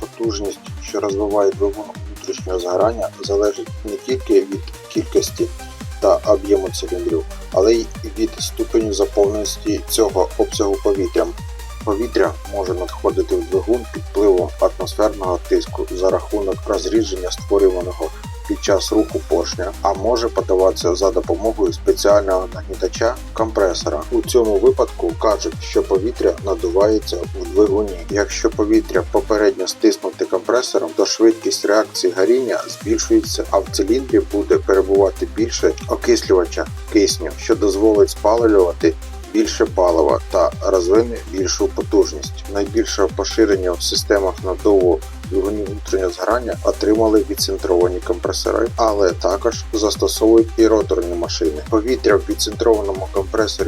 Потужність, що розвиває двигун внутрішнього згорання, залежить не тільки від кількості та об'єму циліндрів, але й від ступеню заповненості цього обсягу повітрям. Повітря може надходити в двигун під впливом атмосферного тиску за рахунок розрідження створюваного під час руху поршня, а може подаватися за допомогою спеціального нагнітача компресора. У цьому випадку кажуть, що повітря надувається в двигуні. Якщо повітря попередньо стиснути компресором, то швидкість реакції горіння збільшується, а в циліндрі буде перебувати більше окислювача кисню, що дозволить спалювати більше палива та розвине більшу потужність. Найбільше поширення в системах надову двигунів внутрішнього згорання отримали відцентровані компресори, але також застосовують і роторні машини. Повітря в відцентрованому компресорі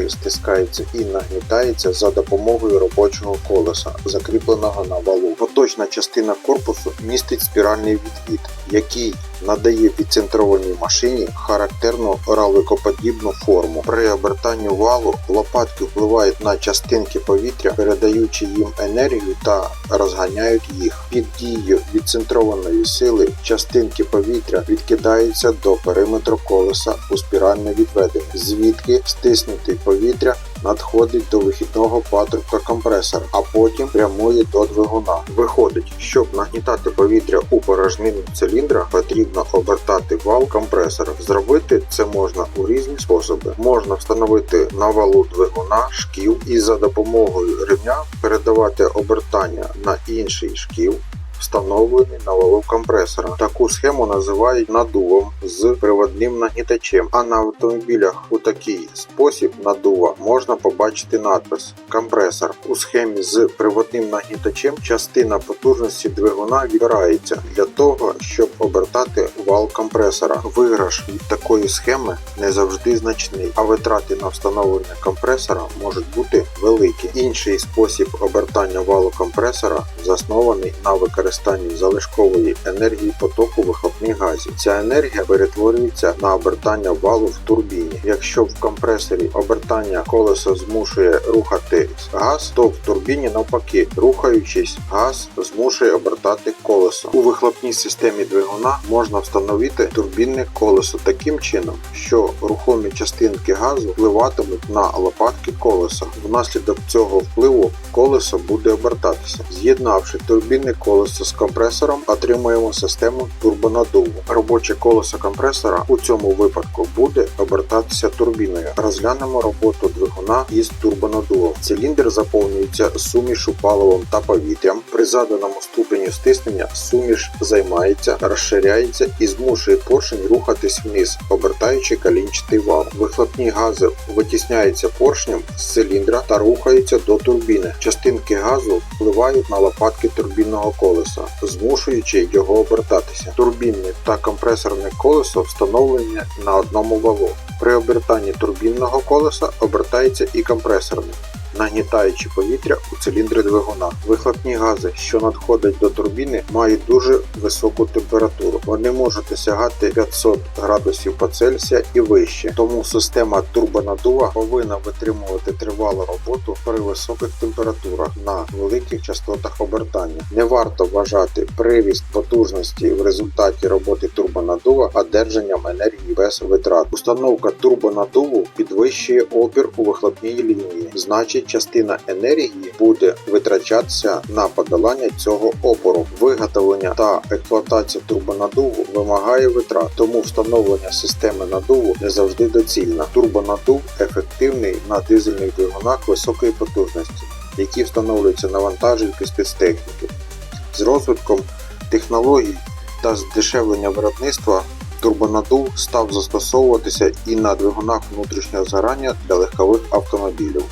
стискається і нагнітається за допомогою робочого колеса, закріпленого на валу. Поточна частина корпусу містить спіральний відвід, який надає відцентрованій машині характерну раликоподібну форму. При обертанні валу лопатки впливають на частинки повітря, передаючи їм енергію та розганяють їх. Під дією відцентрованої сили частинки повітря відкидаються до периметру колеса у спіральне відведення, звідки стиснутий повітря надходить до вихідного патрубка компресора, а потім прямує до двигуна. Виходить, щоб нагнітати повітря у порожнину циліндра, потрібно обертати вал компресора. Зробити це можна у різні способи. Можна встановити на валу двигуна шків і за допомогою ремня передавати обертання на інший шків. Встановлений на валу компресора. Таку схему називають надувом з приводним нагнітачем. А на автомобілях у такий спосіб надува можна побачити надпис компресор. У схемі з приводним нагнітачем частина потужності двигуна відбирається для того, щоб обертати вал компресора. Виграш від такої схеми не завжди значний, а витрати на встановлення компресора можуть бути великі. Інший спосіб обертання валу компресора заснований на використанні залишкової енергії потоку вихлопних газів. Ця енергія перетворюється на обертання валу в турбіні. Якщо в компресорі обертання колеса змушує рухати газ, то в турбіні навпаки, рухаючись, газ змушує обертати колесо. У вихлопній системі двигуна можна встановити турбінне колесо таким чином, що рухомі частинки газу впливатимуть на лопатки колеса. Внаслідок цього впливу колесо буде обертатися. З'єднавши турбінне колесо з компресором, отримуємо систему турбонадуву. Робоче колесо компресора у цьому випадку буде обертатися турбіною. Розглянемо роботу двигуна із турбонадувом. Циліндр заповнюється сумішу паливом та повітрям. При заданому ступеню стиснення суміш займається, розширяється і змушує поршень рухатись вниз, обертаючи калінчатий вал. Вихлопні гази витісняються поршнем з циліндра та рухаються до турбіни. Частинки газу впливають на лопатки турбінного колеса, змушуючи його обертатися. Турбінне та компресорне колесо встановлені на одному валу. При обертанні турбінного колеса обертається і компресорне. Нагнітаючи повітря у циліндри двигуна. Вихлопні гази, що надходять до турбіни, мають дуже високу температуру. Вони можуть досягати 500 градусів по Цельсія і вище. Тому система турбонадува повинна витримувати тривалу роботу при високих температурах на великих частотах обертання. Не варто вважати привіст потужності в результаті роботи турбонадува одержанням енергії без витрат. Установка турбонадуву підвищує опір у вихлопній лінії. Значить, частина енергії буде витрачатися на подолання цього опору. Виготовлення та експлуатація турбонадуву вимагає витрат, тому встановлення системи надуву не завжди доцільно. Турбонадув ефективний на дизельних двигунах високої потужності, які встановлюються на вантажівки спецтехніки. З розвитком технологій та здешевлення виробництва турбонадув став застосовуватися і на двигунах внутрішнього згорання для легкових автомобілів.